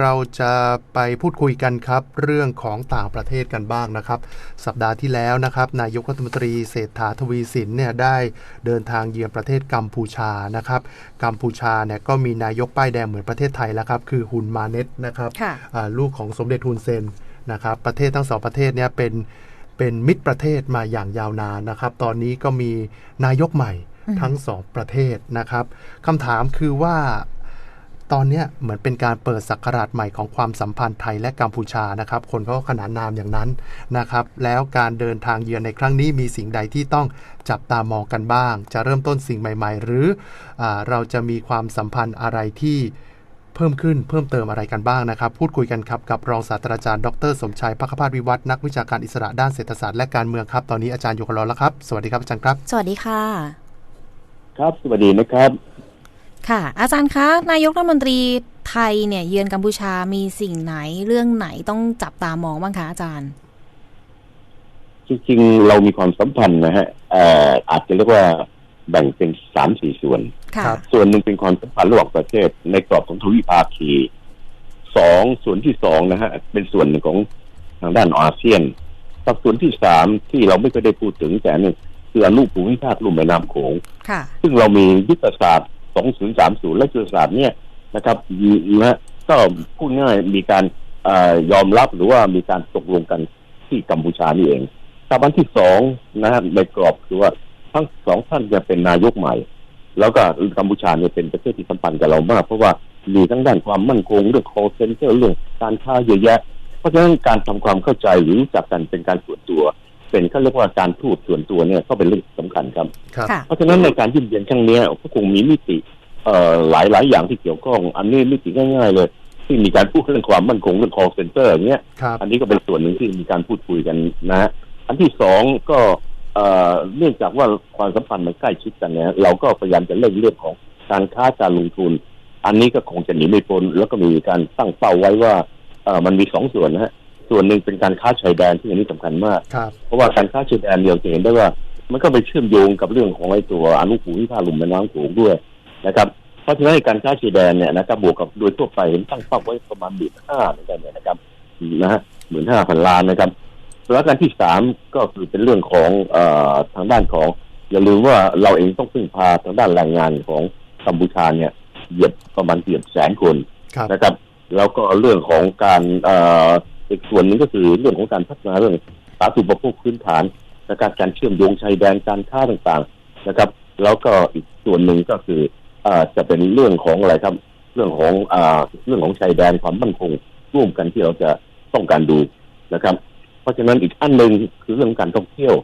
เราจะไปพูดคุยกันครับ เรื่องของต่างประเทศกันบ้างนะครับ สัปดาห์ที่แล้วนะครับ นายกรัฐมนตรีเศรษฐาทวีสินเนี่ยได้เดินทางเยือนประเทศกัมพูชานะครับ กัมพูชาเนี่ยก็มีนายกป้ายแดงเหมือนประเทศไทยแล้วครับ คือฮุนมาเน็ตนะครับค่ะอ่าลูกของสมเด็จฮุนเซนนะครับประเทศทั้งสองประเทศเนี่ยเป็นเป็นมิตรประเทศมาอย่างยาวนานนะครับ ตอนนี้ก็มีนายกใหม่อืมทั้งสองประเทศนะครับคำถามคือว่า ตอนเนี้ยเหมือนเป็นการเปิดศักราชใหม่ของความสัมพันธ์ไทยและกัมพูชานะครับ คนเขาก็ขนานนามอย่างนั้นนะครับ แล้วการเดินทางเยือนในครั้งนี้มีสิ่งใดที่ต้องจับตามองกันบ้าง จะเริ่มต้นสิ่งใหม่ ๆ หรืออาเราจะมีความสัมพันธ์อะไรที่เพิ่มขึ้นเพิ่มเติมอะไรกันบ้างนะครับ พูดคุยกันครับกับรองศาสตราจารย์ดรสมชัยพักพาสวิวัฒน์นักวิชาการอิสระด้านเศรษฐศาสตร์และการเมืองครับ ตอนนี้อาจารย์อยู่กับเราแล้วครับ สวัสดีครับอาจารย์ครับ สวัสดีค่ะ ครับ สวัสดีนะครับ ค่ะ อาจารย์คะ นายกรัฐมนตรีไทยเนี่ย เยือนกัมพูชามีสิ่งไหนเรื่องไหนต้องจับตามองบ้างคะอาจารย์ จริงๆ เรามีความสัมพันธ์นะฮะเอ่ออาจจะเรียกว่าแบ่งเป็นสามสี่ส่วนค่ะครับส่วนหนึ่งเป็นความสัมพันธ์ระหว่างประเทศ ในกรอบของทวิภาคีสองส่วนที่สองนะฮะเป็นส่วนหนึ่งของทางด้านอาเซียนกับส่วนที่สามที่เราไม่เคอยได้พูดถึงแต่หนึ่งคืออนุภูมิภาคลุ่มแม่น้ำโขงค่ะซึ่งเรามียุทธศาสตร์ 2030 และยุทธศาสตร์เนี่ยนะครับนะก็พูดง่ายมีการอยอมรับหรือว่ามีการตกลงกันที่กัมพูชานี่เองกับอันที่สองนะฮะในกรอบคือว่าทั้งสองท่านจะเป็นนายกใหม่ แล้วก็กัมพูชาเนี่ยเป็นประเทศที่สัมพันธ์กับเรามาก เพราะว่ามีทั้งด้านความมั่นคงเรื่อง call center เรื่องการค้าเยอะแยะ เพราะฉะนั้นการทำความเข้าใจหรือรู้จักกันเป็นการส่วนตัว เป็นเขาเรียกว่าการทูตส่วนตัวเนี่ยก็เป็นเรื่องสำคัญครับครับค่ะเพราะฉะนั้นในการยื่นเยียนครั้งเนี้ยก็คงมีมิติเอ่อหลายหลายอย่างที่เกี่ยวข้อง อันนี้มิติง่าย ๆ เลย ที่มีการพูดเรื่องความมั่นคงเรื่อง call center อย่างเงี้ยครับอันนี้ก็เป็นส่วนหนึ่งที่มีการพูดคุยกันนะฮะอันที่สองก็เอ่อเนื่องจากว่าความสัมพันธ์มันใกล้ชิดกันเนี่ยเราก็พยายามจะเร่งเรื่องของการค้าการลงทุน อันนี้ก็คงจะหนีไม่พ้นแล้วก็มีการตั้งเป้าไว้ว่าเอ่อมันมีสองส่วนนะฮะ ส่วนหนึ่งเป็นการค้าชายแดนที่อันนี้สำคัญมากครับเพราะว่าการค้าชายแดนเราจะเห็นได้ว่า มันก็ไปเชื่อมโยงกับเรื่องของไอ้ตัวอนุภูมิภาคลุ่มแม่น้ำโขงด้วยนะครับเพราะฉะนั้นการค้าชายแดนเนี่ยนะครับบวกกับโดยทั่วไปเห็นตั้งเป้าไว้ประมาณหมื่นห้าเหมือนกันเนี่ยนะครับนะฮะหมื่นห้าพันล้านนะครับแล้วการที่สามก็คือเป็นเรื่องของเอ่อทางด้านของ อย่าลืมว่าเราเองต้องพึ่งพาทางด้านแรงงานของกัมพูชาเนี่ยเหยียบประมาณเกือบแสนคนครับนะครับ แล้วก็เรื่องของการเอ่อ อีกส่วนหนึ่งก็คือเรื่องของการพัฒนาเรื่องสาธารณูปโภคพื้นฐานนะครับการเชื่อมโยงชายแดนการค้าต่างๆนะครับ แล้วก็อีกส่วนหนึ่งก็คืออ่อจะเป็นเรื่องของอะไรครับ เรื่องของเอ่อเรื่องของชายแดนความมั่นคง ร่วมกันที่เราจะต้องการดูนะครับ เพราะฉะนั้นอีกอันหนึ่งคือเรื่องการท่องเที่ยว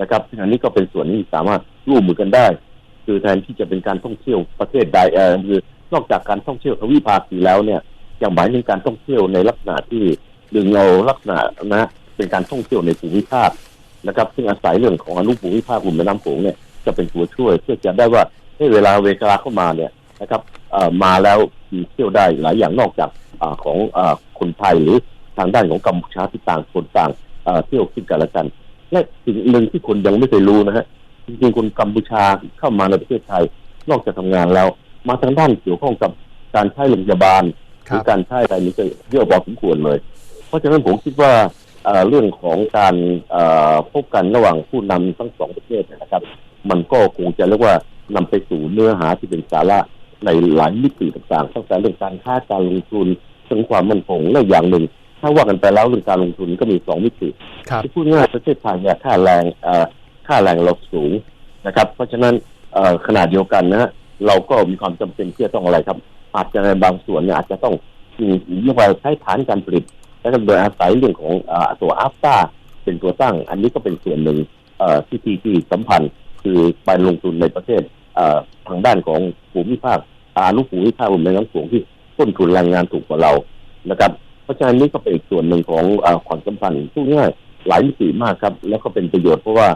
นะครับอันนี้ก็เป็นส่วนที่สามารถร่วมมือกันได้ คือแทนที่จะเป็นการท่องเที่ยวประเทศใดเออคือนอกจากการท่องเที่ยวทวิภาคีแล้วเนี่ยยังหมายถึงการท่องเที่ยวในลักษณะที่ ดึงเอาลักษณะนะเป็นการท่องเที่ยวในภูมิภาคนะครับ ซึ่งอาศัยเรื่องของอนุภูมิภาคกลุ่มแม่น้ำโขงเนี่ยจะเป็นตัวช่วยเพื่อจะได้ว่าให้เวลาเวลาเข้ามาเนี่ยนะครับมาแล้วเที่ยวได้หลายอย่างนอกจากอของอคนไทยหรือทางด้านของกัมพูชาที่ต่างคนต่างเที่ยวขึ้นกันละกัน และสิ่งหนึ่งที่คนยังไม่เคยรู้นะฮะจริงๆคนกัมพูชาเข้ามาในประเทศไทย นอกจากทำงานแล้ว มาทางด้านเกี่ยวข้องกับการใช้โรงพยาบาลหรือการใช้อะไรนี้ก็เยอะพอสมควรเลย เพราะฉะนั้นผมคิดว่าเอ่อเรื่องของการเอ่อพบกันระหว่างผู้นำทั้งสองประเทศเนยนะครับ มันก็คงจะเรียกว่านำไปสู่เนื้อหาที่เป็นสาระในหลายมิติต่างๆตั้งแต่เรื่องการค้าการลงทุนถึงความมั่นคงและอย่างหนึ่ง ถ้าว่ากันไปแล้วเรื่องการลงทุนก็มีสองมิติครับที่พูดง่ายประเทศไทยเนี่ยค่าแรงเอ่อค่าแรงเราสูงนะครับ เพราะฉะนั้นเอ่อขนาดเดียวกันนะฮะเราก็มีความจำเป็นที่จะต้องอะไรครับ อาจจะในบางส่วนเนี่ยอาจจะต้องมีเรียกว่าใช้ฐานการผลิต และก็โดยอาศัยเรื่องของอตัวอัฟตาเป็นตัวตั้ง อันนี้ก็เป็นส่วนหนึ่งที่ที่ที่สัมพันธ์คือไปลงทุนในประเทศทางด้านของภูมิภาคอานุภูมิภาครวมในน้ำสูงที่ต้นทุนแรงงานถูกกว่าเรานะครับ เพราะฉะนั้นนี่ก็เป็นอีกส่วนหนึ่งของอความสัมพันธ์พูดง่ายหลายมิติมากครับ แล้วก็เป็นประโยชน์เพราะว่า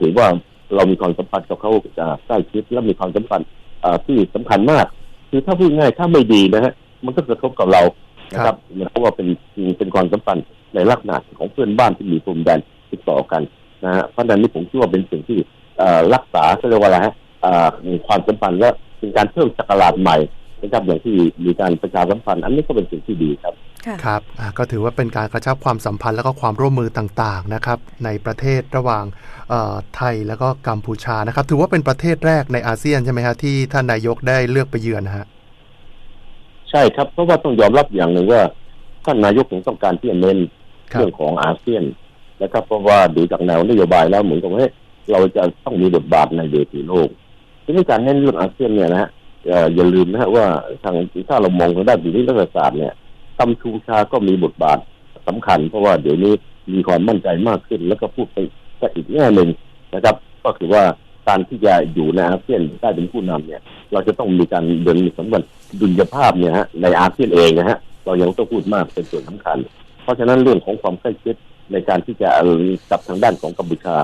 ถือว่าเรามีความสัมพันธ์กับเขาใกล้ชิดและมีความสัมพันธ์ที่สำคัญมาก คือถ้าพูดง่ายถ้าไม่ดีนะฮะมันก็กระทบกับเรา นะครับเพราะว่าเป็นเป็นความสัมพันธ์ในลักษณะของเพื่อนบ้านที่มีพรมแดนติดต่อกันนะฮะเพราะฉะนั้นนี่ผมคิดว่าเป็นสิ่งที่เอ่อรักษาเขาเรียกว่าอะไรฮะเอ่อมีความสัมพันธ์และเป็นการเพิ่มศักราชใหม่นะครับอย่างที่มีการประชาสัมพันธ์อันนี้ก็เป็นสิ่งที่ดีครับค่ะครับอะก็ถือว่าเป็นการกระชับความสัมพันธ์แล้วก็ความร่วมมือต่างๆนะครับในประเทศระหว่างเอ่อไทยแล้วก็กัมพูชานะครับ ถือว่าเป็นประเทศแรกในอาเซียนใช่ไหมฮะที่ท่านนายกได้เลือกไปเยือนนะฮะ ใช่ครับ เพราะว่าต้องยอมรับอย่างหนึ่งว่าท่านนายกถึงต้องการที่จะเน้นครับเรื่องของอาเซียนนะครับเพราะว่าดูจากแนวนโยบายแล้วเหมือนกับว่าเฮ้ยเราจะต้องมีบทบาทในเวทีโลกทีนี้การเน้นเรื่องอาเซียนเนี่ยนะฮะเอ่ออย่าลืมนะฮะว่าทางถ้าเรามองทางด้านวิทยาศาสตร์เนี่ยกัมพูชาก็มีบทบาทสำคัญ เพราะว่าเดี๋ยวนี้มีความมั่นใจมากขึ้น แล้วก็พูดไปก็อีกแง่หนึ่งนะครับ ก็คือว่า การที่จะอยู่ในอาเซียนได้เป็นผู้นำเนี่ย เราจะต้องมีการเดินสำรวจดุลยภาพเนี่ยฮะในอาเซียนเองนะฮะเรายังต้องพูดมากเป็นส่วนสำคัญ เพราะฉะนั้นเรื่องของความใกล้ชิดในการที่จะกับทางด้านของกัมพูชา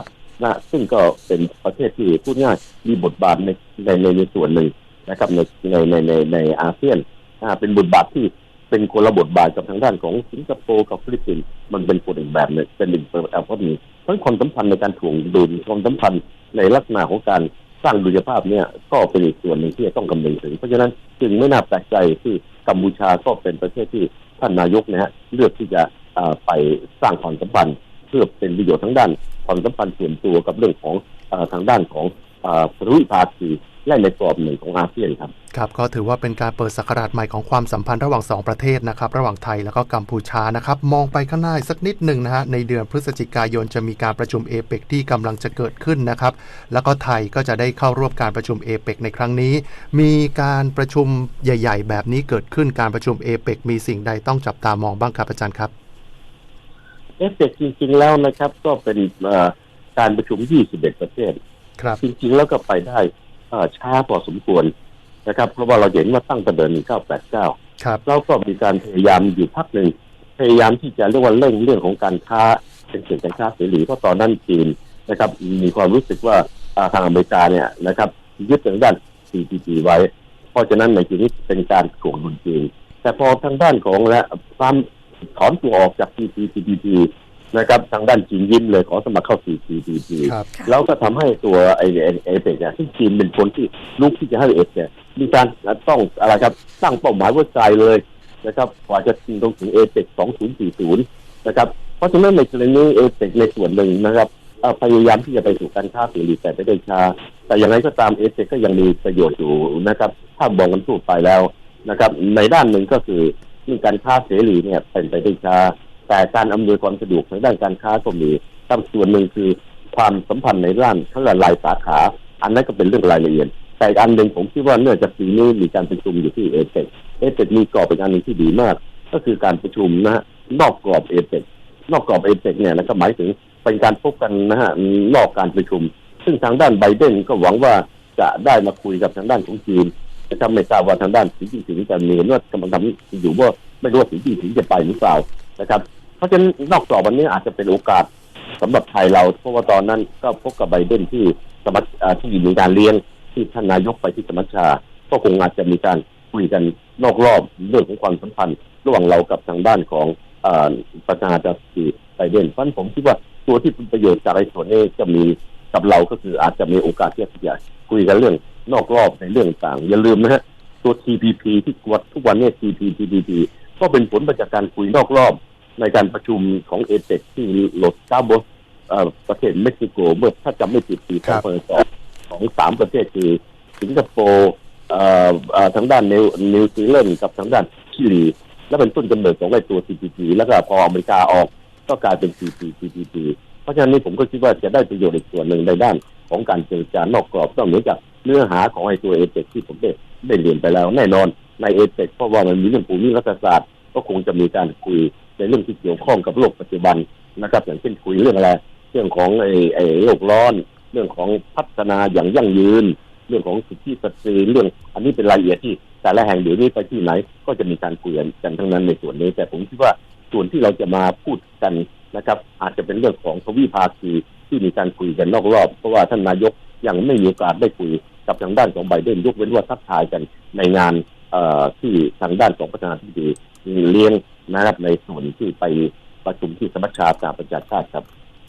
นะซึ่งก็เป็นประเทศที่พูดง่ายมีบทบาทในในในในส่วนหนึ่งนะครับในในในในในอาเซียนอ่าเป็นบทบาทที่เป็นคนละบทบาทกับทางด้านของสิงคโปร์กับฟิลิปปินส์มันเป็นคนอีกแบบหนึ่งเป็นอีกแบบเพราะมีทั้งความสัมพันธ์ในการถ่วงดุลความสัมพันธ์ ในลักษณะของการสร้างดุลยภาพเนี่ยก็เป็นอีกส่วนหนึ่งที่จะต้องคำนึงถึง เพราะฉะนั้นจึงไม่น่าแปลกใจที่กัมพูชาก็เป็นประเทศที่ท่านนายกนะฮะเลือกที่จะไปสร้างความสัมพันธ์เพื่อเป็นประโยชน์ทั้งด้านความสัมพันธ์ส่วนตัวกับเรื่องของอทางด้านของอาทวิภาคี และในกรอบหนึ่งของอาเซียนครับครับก็ถือว่าเป็นการเปิดศักราชใหม่ของความสัมพันธ์ระหว่าง 2 ประเทศนะครับ ระหว่างไทยแล้วก็กัมพูชานะครับ มองไปข้างหน้าอีกสักนิดหนึ่งนะฮะในเดือนพฤศจิกายนจะมีการประชุมเอเปกที่กำลังจะเกิดขึ้นนะครับ แล้วก็ไทยก็จะได้เข้าร่วมการประชุมเอเปกในครั้งนี้ มีการประชุมใหญ่ ๆ แบบนี้เกิดขึ้นการประชุมเอเปกมีสิ่งใดต้องจับตามองบ้างครับอาจารย์ครับเอฟเฟกจริงๆแล้วนะครับ ก็เป็นเอ่อการประชุม 21 ประเทศครับจริงๆแล้วก็ไปได้เอ่อ ช้าพอสมควรนะครับ เพราะว่าเราเห็นว่าตั้งแต่เดือน1989ครับเราก็มีการพยายามอยู่พักหนึ่งพยายามที่จะเรียกว่าเร่งเรื่องของการค้าเป็นเกี่ยวกับการค้าเสรีเพราะตอนนั้นจีนนะครับ มีความรู้สึกว่าอ่าทางอเมริกาเนี่ยนะครับยึดทางด้าน CPT ไว้ เพราะฉะนั้นในทีนี้เป็นการถ่วงดุลจีนแต่พอทางด้านของและความถอนตัวออกจาก CPTPP นะครับทางด้านจีนยิ้มเลยขอสมัครเข้า CPTPP ครับ แล้วก็ทำให้ตัวไอเอเอเปกเนี่ยซึ่งจีนเป็นคนที่ลุกที่จะให้เอเปกมีการต้องอะไรครับสร้างเป้าหมายไว้ไกลเลยนะครับกว่าจะถึงตรงถึงเอเปก2040 นะครับเพราะฉะนั้นในกรณีเอเปกในส่วนหนึ่งนะครับเอ่อพยายามที่จะไปสู่การค้าเสรีแต่ไปได้ช้าแต่อย่างไรก็ตามเอเปกก็ยังมีประโยชน์อยู่นะครับถ้ามองกันทั่วไปแล้วนะครับในด้านหนึ่งก็คือเรื่องการค้าเสรีเนี่ยเป็นไปได้ช้า แต่การอำนวยความสะดวกทางด้านการค้าก็มีตามส่วนหนึ่งคือความสัมพันธ์ในด้านทั้งหลายสาขา อันนั้นก็เป็นเรื่องรายละเอียดแต่อันหนึ่งผมคิดว่าเนื่องจากปีนี้มีการประชุมอยู่ที่เอเปกเอเปกมีกรอบเป็นอันหนึ่งที่ดีมาก ก็คือการประชุมนะฮะนอกกรอบเอเปกนอกกรอบเอเปกเนี่ยนะครับหมายถึงเป็นการพบกันนะฮะนอกการประชุม ซึ่งทางด้านไบเดนก็หวังว่าจะได้มาคุยกับทางด้านของจีนนะครับไม่ทราบว่าทางด้านสีจิ้นผิงจะมีเห็นว่ากำลังทำอยู่ว่าไม่รู้ว่าสีจิ้นผิงจะไปหรือเปล่านะครับ เพราะฉะนั้นนอกกรอบวันนี้อาจจะเป็นโอกาสสำหรับไทยเราเพราะว่าตอนนั้นก็พบกับไบเดนที่สมัชอ่าที่มีการเลี้ยงที่ท่านนายกไปที่สมัชชา ก็คงอาจจะมีการคุยกันนอกรอบเรื่องของความสัมพันธ์ ระหว่างเรากับทางด้านของอประธานาธิบดีไบเดนเพราะฉะนั้นผมคิดว่าตัวที่เป็นประโยชน์จากไอ้ส่วนนี้จะมีกับเราก็คืออาจจะมีโอกาสที่จะคุยกันเรื่องนอกรอบในเรื่องต่างอย่าลืมนะฮะตัว TPP ที่กวดทุกวันนี้ TPTPP ก็เป็นผลมาจากการคุยนอกรอบ ในการประชุมของเอเปกที่โลสกาโบสประเทศเม็กซิโก เมื่อถ้าจำไม่ผิดปีครับ2022ของสามประเทศคือสิงคโปร์ทางด้านนิวนิวซีแลนด์กับทางด้านชิลีและเป็นต้นกำเนิดของไอ้ตัว CPT แล้วก็พออเมริกาออกก็กลายเป็น CPTPP เพราะฉะนั้นนี่ผมก็คิดว่าจะได้ประโยชน์อีกส่วนหนึ่งในด้านของการเจรจานอกกรอบต้องเหนือจากเนื้อหาของไอ้ตัวเอเปกที่ผมได้ได้เรียนไปแล้วแน่นอนในเอเปกเพราะว่ามันมีเรื่องภูมิรัฐศาสตร์ ก็คงจะมีการคุยในเรื่องที่เกี่ยวข้องกับโลกปัจจุบันนะครับ อย่างเช่นคุยเรื่องอะไรเรื่องของไอ้ไอ้โลกร้อน เรื่องของพัฒนาอย่างยั่งยืน เรื่องของสิทธิสตรีเรื่อง อันนี้เป็นรายละเอียดที่ แต่ละแห่งเดี๋ยวนี้ไปที่ไหน ก็จะมีการคุยกันทั้งนั้นในส่วนนี้ แต่ผมคิดว่าส่วนที่เราจะมาพูดกันนะครับ อาจจะเป็นเรื่องของทวิภาคีที่มีการคุยกันนอกรอบเพราะว่าท่านนายกยังไม่มีโอกาสได้คุยกับทางด้านของไบเดนยกเว้นว่าทักทายกันในงานที่ทางด้านของประธานาธิบดี เลี้ยงนะครับในส่วนที่ไปประชุมที่สมัชชาสหประชาชาติครับ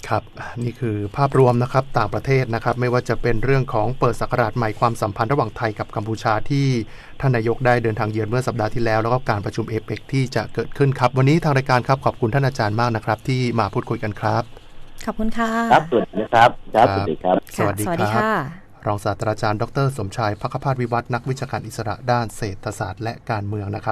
ครับอะนี่คือภาพรวมนะครับต่างประเทศนะครับ ไม่ว่าจะเป็นเรื่องของเปิดสักราชใหม่ความสัมพันธ์ระหว่างไทยกับกัมพูชาที่ท่านนายกได้เดินทางเยือนเมื่อสัปดาห์ที่แล้ว แล้วก็การประชุมเอเปกที่จะเกิดขึ้นครับ วันนี้ทางรายการครับขอบคุณท่านอาจารย์มากนะครับ ที่มาพูดคุยกันครับ ขอบคุณค่ะครับสวัสดีนะครับครับสวัสดีครับ สวัสดีสวัสดีครับค่ะรองศาสตราจารย์ดร สมชายพักขพาสวิวัฒน์นักวิชาการอิสระด้านเศรษฐศาสตร์และการเมืองนะครับ